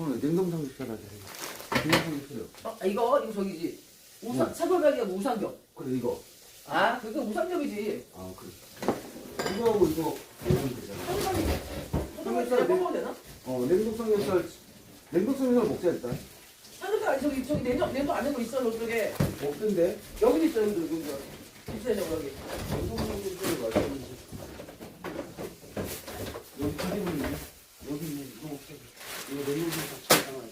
그럼 냉동 삼겹살 하자. 냉동 삼겹살요. 어, 아, 이거 이거 저기지. 우상 응. 차돌박이가 우상겹. 그래 이거. 아, 그거 우상겹이지. 아 그래. 이거하고 이거 먹으면 되잖아. 차돌박이 삼겹살 먹어도 되나? 어 냉동 삼겹살 냉동 삼겹살 먹자 일단. 삼겹살 저기 저기 냉동 냉동 안에 거 있어 저쪽에. 없던데. 여기 있어 여기 여기 여기. 있어요 여기. 냉동 삼겹살 맛있는데. 여기 가리고 있네. 여기 있네. 이거 먹자. 이거 냉동 삼겹살 잠깐만.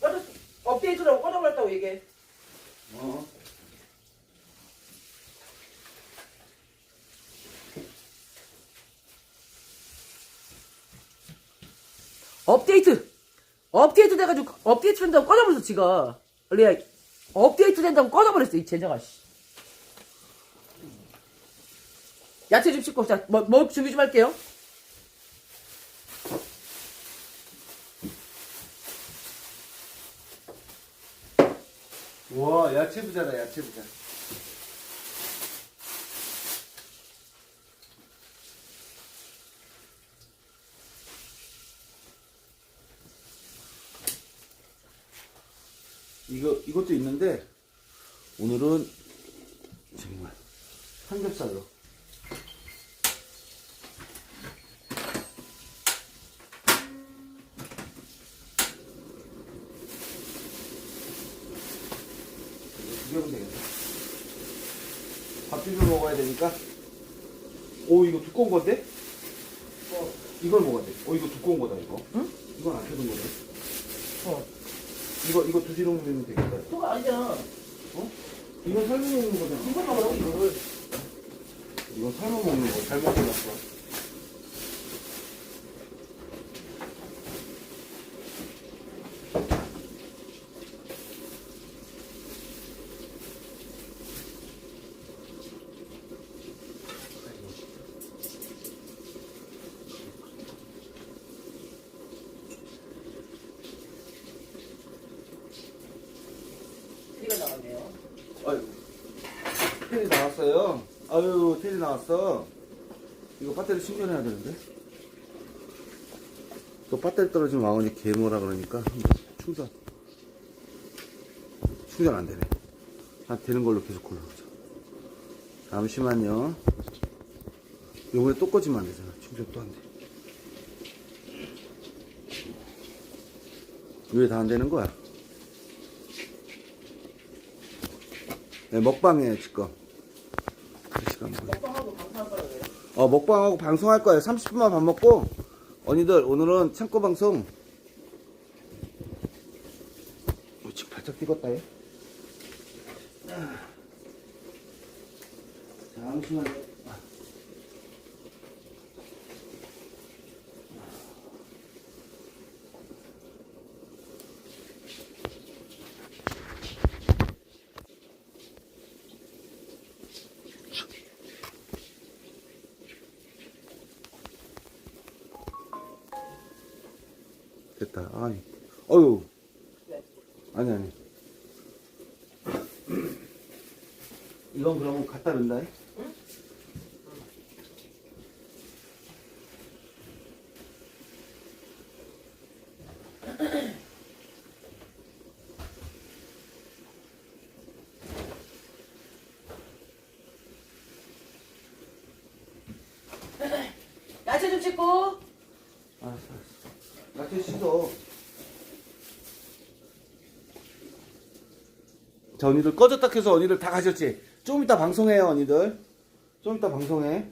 꺼져 업데이트라고 꺼져버렸다고 얘기해. 어. 업데이트! 업데이트 돼가지고 업데이트 된다고 꺼져버렸어 지가. 원래 업데이트 된다고 꺼져버렸어 이 제자가 씨. 야채 좀 씻고 자, 뭐, 뭐 준비 좀 할게요. 와 야채 부자다 야채 부자. 이거 이것도 있는데 오늘은 정말 삼겹살로. 비벼면 되겠다. 밥 비벼 먹어야 되니까. 오, 이거 두꺼운 건데? 어, 이걸 먹어야 돼. 어, 이거 두꺼운 거다, 이거. 응? 이건 안 펴둔 거네. 어. 이거, 이거 두 지름 넣으면 되겠다. 그거 아니잖아. 어? 이건 삶아 먹는 거잖아. 이걸 먹으라고 이거를. 이건 삶아 먹는 거. 잘못 골랐어. 이거 나갔네요. 아유, 테리 나왔어요. 아유, 테리 나왔어. 이거 배터리 충전해야 되는데. 또 배터리 떨어지면 와우니 개모라 그러니까 충전. 충전 안 되네. 안 되는 걸로 계속 골라보자. 잠시만요. 요번에 또 꺼지면 안 되잖아. 충전 또 안 돼. 왜 다 안 되는 거야? 네, 먹방이에요, 지금. 그 시간 보내. 어, 먹방하고 방송할 거예요. 30분만 밥 먹고, 언니들, 오늘은 창고 방송. 어, 지금 발짝 뛰었다, 얘. 아. 잠시만요. 이건 그러면 갖다 넣는다. 응? 야채 좀 찍고. 알았어, 알았어. 야채 씻어. 자, 언니들 꺼졌다 해서 언니들 다 가셨지? 좀 이따 방송해요, 언니들. 좀 이따 방송해.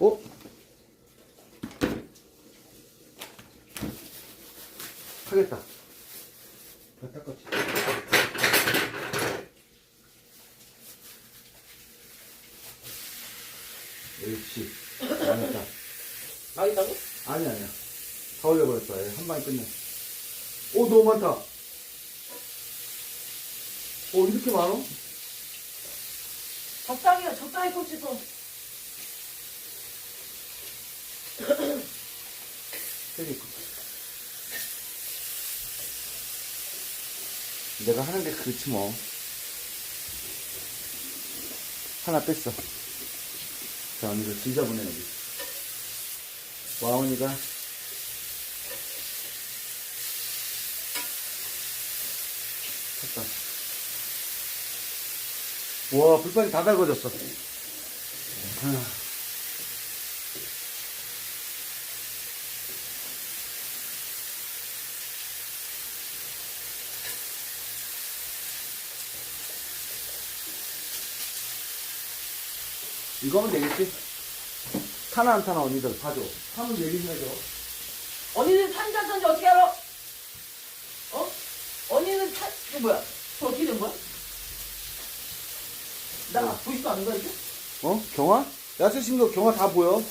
어? 하겠다. 다 닦았지. 옳지. 잘했다. 망했다고? 아니 아니야. 다 올려버렸어. 얘한 방에 끝내. 오 너무 많다. 오 이렇게 많어? 적당히 해, 적당히 좀. 되게 내가 하는 게 그렇지 뭐. 하나 뺐어. 자, 언니가 지저분해, 여기. 와은이가 와, 불판이 다 달궈졌어. 아. 이거면 되겠지? 타나 안 타나 언니들 봐줘. 타면 얘기 좀 해줘. 언니는 탄지 어떻게 알아? 어? 언니는 탄, 이거 뭐야? 저 어떻게 된 거야? 나 뭐? 보이지도 않는 거야, 이게? 어? 경화? 야스신 거 경화 다 보여.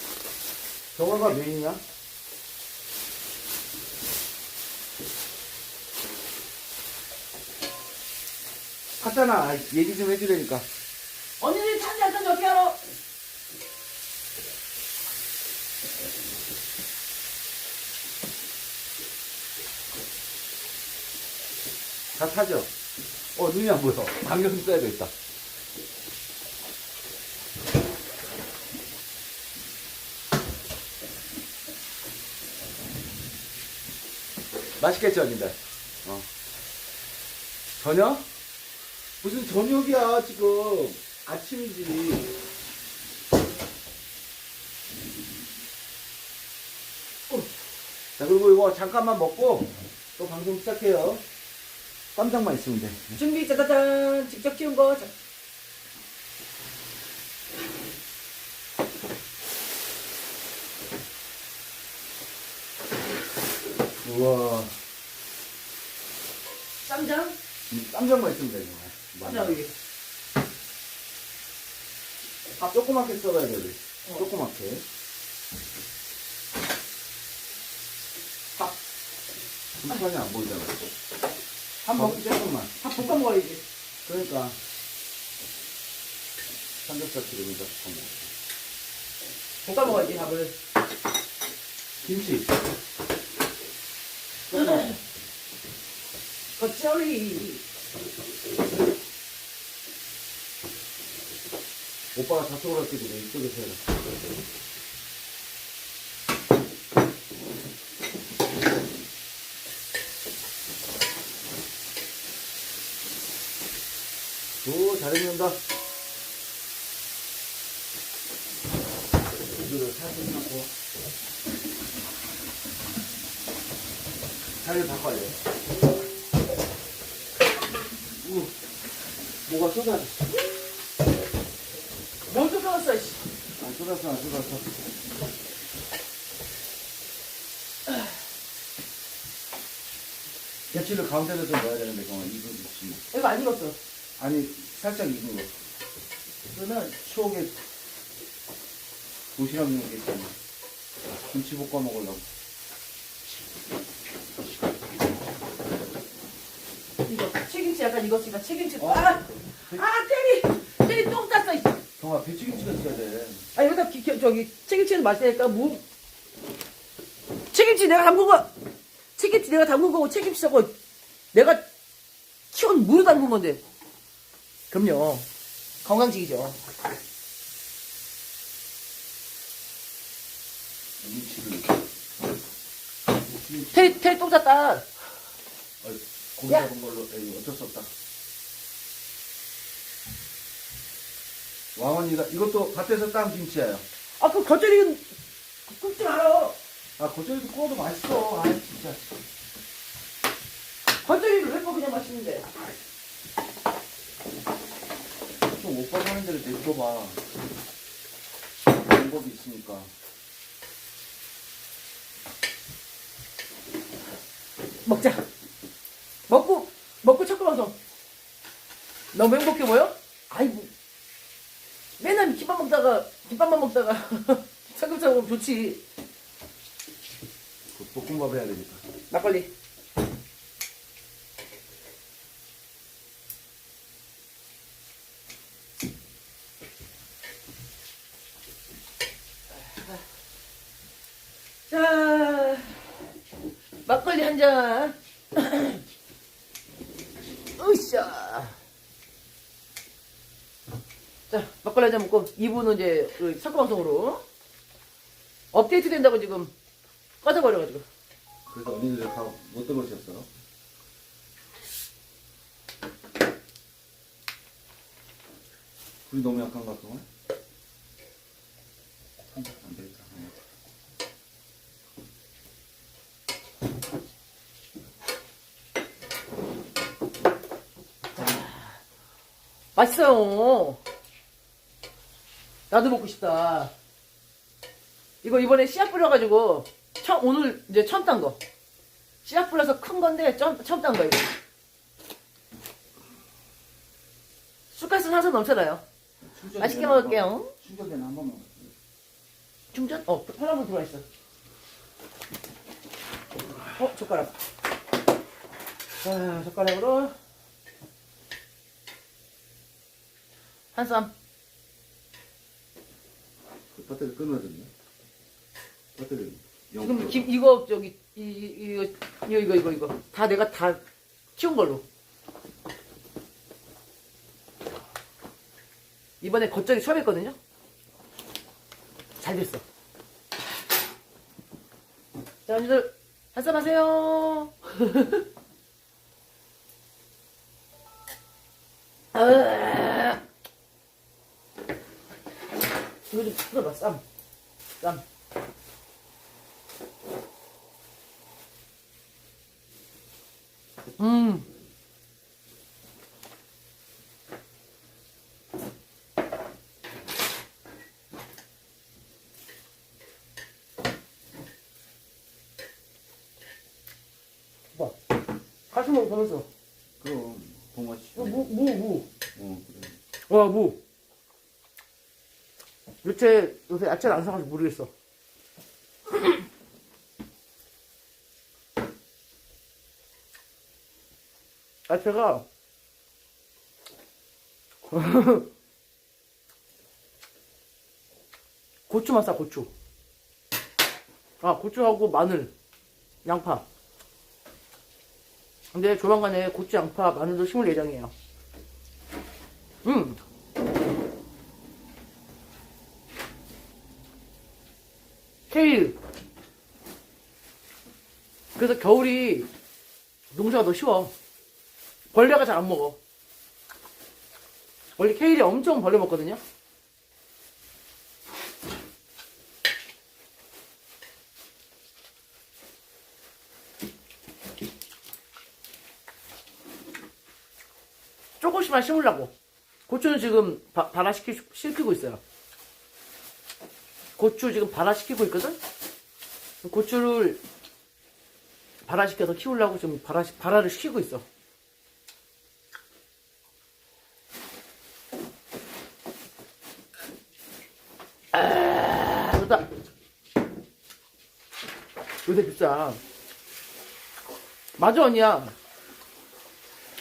경화가 왜 있냐? 탔잖아. 아이, 얘기 좀 해주려니까. 안 탄지 어떻게 알아? 다 타죠? 어, 눈이 안 보여. 안경 좀 써야 되겠다. 맛있겠죠, 언니들? 어. 저녁? 무슨 저녁이야, 지금. 아침이지. 어. 자, 그리고 이거 잠깐만 먹고 또 방송 시작해요. 깜짝만 있으면 돼. 준비, 짜자잔. 직접 키운 거. 자, 우와. 쌈장. 음, 깜짝만 있으면 돼. 이거. 쌈장 여기. 밥 조그맣게 썰어야 돼. 어. 조그맣게. 밥. 불판이 안 보이잖아. 한 어. 번 조금만. 밥 볶아 먹어야지. 그러니까. 삼겹살 기름에다 볶아 먹어. 볶아 먹어야지, 밥을. 김치. 겉절이. 오빠가 저쪽으로 할게 돼. 이쪽에서 해라. 오, 잘 익는다. 이거를 살짝 넣고. 살을 바꿔야 돼. 뭐가 쏟아져. 먼저 끊었어, 씨. 안 쏟았어, 안 쏟았어. 야채를 가운데로 좀 넣어야 되는데, 그만 익은 김치. 이거 안 익었어. 아니, 살짝 익은 거. 그러면 추억의 도시락 넣겠잖아. 김치 볶아 먹으려고. 이거 책임치 약간 익었으니까 책임치. 아! 아, 때리! 때리 똥 쌌어, 씨. 경아, 배추김치가 있어야 돼. 아, 여기다 기, 기, 저기, 책임치는 맛있으니까, 무. 책임치 내가 담근 거, 책임치 내가 담근 거고, 책임치 저거, 내가 키운 무로 담근 건데. 그럼요. 건강식이죠. 김치를. 테리 똥 쌌다. 어이, 고기 야. 잡은 걸로, 에이, 어쩔 수 없다. 왕언니가, 이것도 밭에서 딴 김치예요. 아, 그 겉절이는 굽지 말어. 아, 겉절이도 구워도 맛있어. 아, 진짜. 겉절이를 왜꺼 그냥 맛있는데. 좀 오빠 하는 대로 내줘봐. 방법이 있으니까. 먹자. 먹고, 먹고 첫 방송. 너무 행복해 보여? 아이고. 맨날 김밥 먹다가, 김밥만 먹다가, 먹으면 좋지. 그 볶음밥 해야 되니까. 막걸리. 자, 막걸리 한 잔. 으쌰. 자, 막걸리 한잔 먹고 2부는 이제 그 사과방송으로 업데이트 된다고 지금 꺼져버려가지고. 그래서 언니들 다못 들어오셨어. 불이 너무 약한 것 같아. 안 되겠다. 맛있어요. 나도 먹고 싶다. 이거 이번에 씨앗 뿌려가지고 처음 오늘 이제 처음 딴 거. 씨앗 뿌려서 큰 건데 처음, 처음 딴 거 이거. 쑥가스 사서 넘쳐나요. 맛있게 먹을게요. 충전되는 한 번만. 충전? 어, 팔라분 들어와 있어. 어, 젓가락. 자, 젓가락으로 한 쌈. 그 배터리 끊어졌네. 배터리. 지금 김, 이거 저기 이, 이, 이거 이거 이거 이거 이거 다 내가 다 키운 걸로. 이번에 겉절이 처음 했거든요. 잘 됐어. 자, 언니들 한쌈 하세요. 이거 좀 풀어봐, 쌈. 쌈. 음. 봐. 같이 먹어, 보면서. 그럼. 어, 무, 무, 무. 어 그래. 와, 무. 요새, 요새 야채를 안 사가지고 모르겠어. 야채가, 고추만 싸, 고추. 아, 고추하고 마늘, 양파. 근데 조만간에 고추, 양파, 마늘도 심을 예정이에요. 케일. 그래서 겨울이 농사가 더 쉬워. 벌레가 잘 안 먹어. 원래 케일이 엄청 벌레 먹거든요. 조금씩만 심으려고. 고추는 지금 바, 발화시키, 시키고 있어요. 고추 지금 발화시키고 있거든? 고추를 발화시켜서 키우려고 지금 발화, 발화를 시키고 있어. 아, 좋다. 요새 비싸. 맞아, 언니야.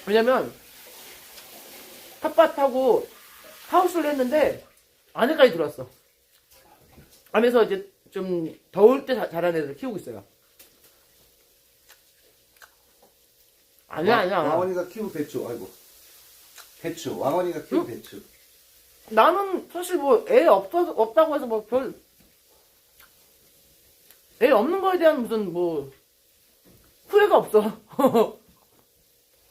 왜냐면, 텃밭하고 하우스를 했는데, 안에까지 들어왔어. 안에서 이제 좀 더울 때 자- 자란 애들 키우고 있어요. 아니야, 아니야. 왕원이가 키운 배추. 아이고. 배추. 왕원이가 키운 응? 배추. 나는 사실 뭐 애 없다, 없다고 해서 뭐 별, 애 없는 거에 대한 무슨 뭐, 후회가 없어.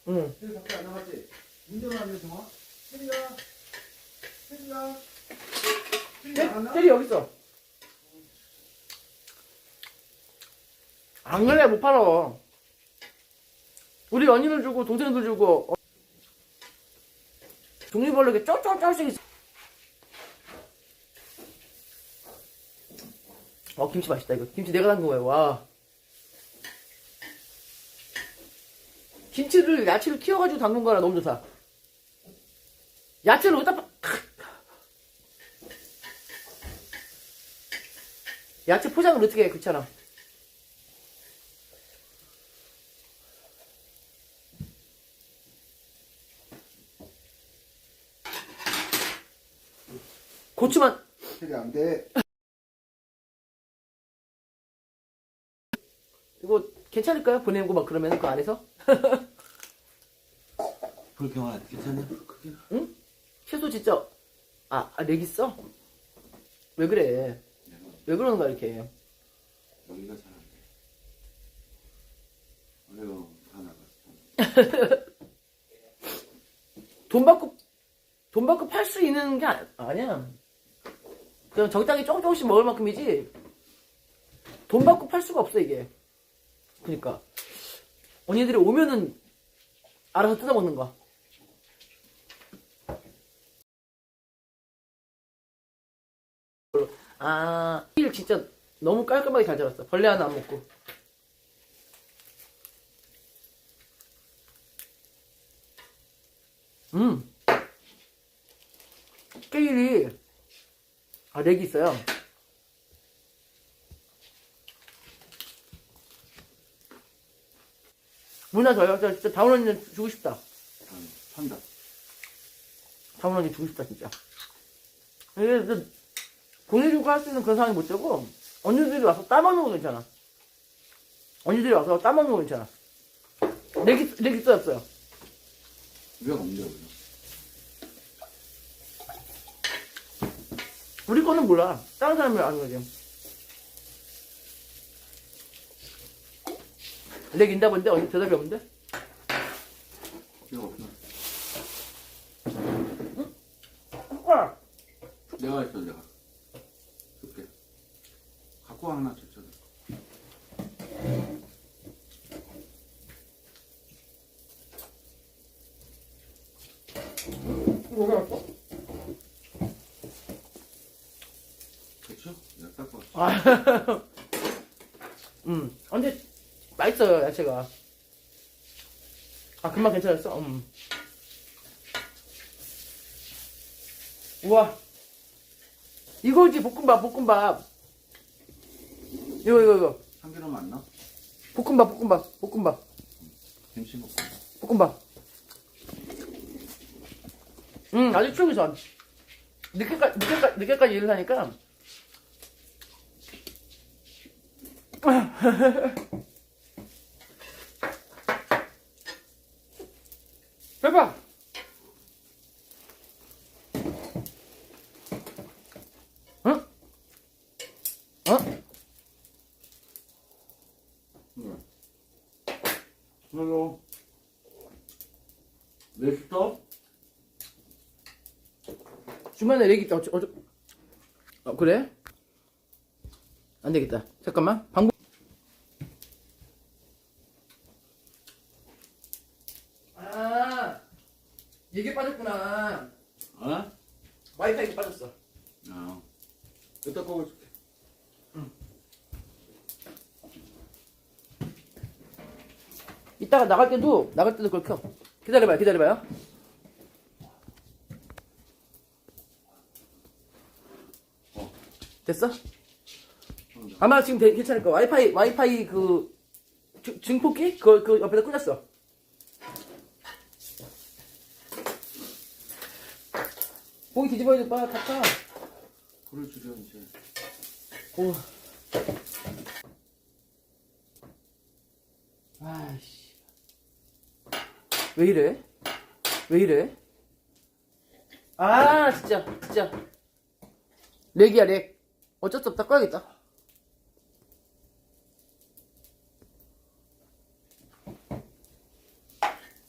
응. 혜리 밖에 안 나갔지? 운전하면서 와? 혜리야. 혜리야. 테- 테리 여기 있어. 안 그래, 못 팔아. 우리 연인을 주고, 동생들 주고, 어. 종류별로 이렇게 쩔쩔쩔씩 있어. 어, 김치 맛있다, 이거. 김치 내가 담근 거야, 와. 김치를, 야채를 키워가지고 담근 거라 너무 좋다. 야채를 어디다, 파- 야채 포장을 어떻게 해, 그렇잖아. 처리 안 돼. 이거 괜찮을까요? 보내고 막 그러면 그 안에서? 불경아 괜찮냐? 크게. 응? 채소 진짜 아, 아, 렉 있어? 왜 그래? 왜 그러는 거야 이렇게? 여기가 잘 안 돼. 아유 다 나갔어. 돈 받고 돈 받고 팔 수 있는 게 아, 아니야. 그냥 적당히 조금 조금씩 먹을 만큼이지. 돈 받고 팔 수가 없어 이게. 그러니까 언니들이 오면은 알아서 뜯어 먹는 거. 아, 일 진짜 너무 깔끔하게 잘 잡았어. 벌레 하나 안 먹고. 음. 깨일이 아 렉이 있어요. 문화 저요. 저 진짜 다운 언니 주고 싶다. 아유, 판다. 다운 언니 주고 싶다 진짜. 이게 저 보내주고 할 수 있는 그런 상황이 못 되고 언니들이 와서 따먹는 거 괜찮아. 언니들이 와서 따먹는 거 괜찮아. 렉이 렉 있어요 없어요. 왜 없냐 우리. 우리 거는 몰라. 다른 사람이 아는 거지. 렉 있나 본데? 언니 대답이 없는데? 왜 없나? 숟가락. 내가 있어 내가. 줄게. 갖고 와 하나 줬잖아. 왜왔어? 그렇죠? 내가 닦고 왔어. 아, 음. 아, 근데 맛있어요, 야채가. 아, 금방 괜찮았어? 음. 우와. 이거지, 볶음밥, 볶음밥. 이거, 이거, 이거. 참기름 안 나? 볶음밥, 볶음밥, 볶음밥, 김치 먹고. 볶음밥. 음, 아직 추우기 전. 늦게까지, 늦게까지, 늦게까지 일을 하니까. 대박! 응? 어? 응. 헬로. 왜 스톱? 주말에 렉 있다. 어쩌, 어쩌... 어, 그래? 안 되겠다. 잠깐만. 방법. 아, 이게 빠졌구나. 어? 와이파이가 빠졌어. 어. 이따 꺼고 줄게. 이따가 나갈 때도, 나갈 때도 그걸 켜. 기다려봐요, 기다려봐요. 어. 됐어? 아마 지금 되- 괜찮을 거야. 와이파이, 와이파이 그, 주- 증폭기? 그, 그 옆에다 꽂았어. 고기 뒤집어야 돼, 빠, 탁탁. 불을 줄여 이제. 오. 아이씨. 왜 이래? 왜 이래? 아, 진짜, 진짜. 렉이야, 렉. 어쩔 수 없다, 꺼야겠다.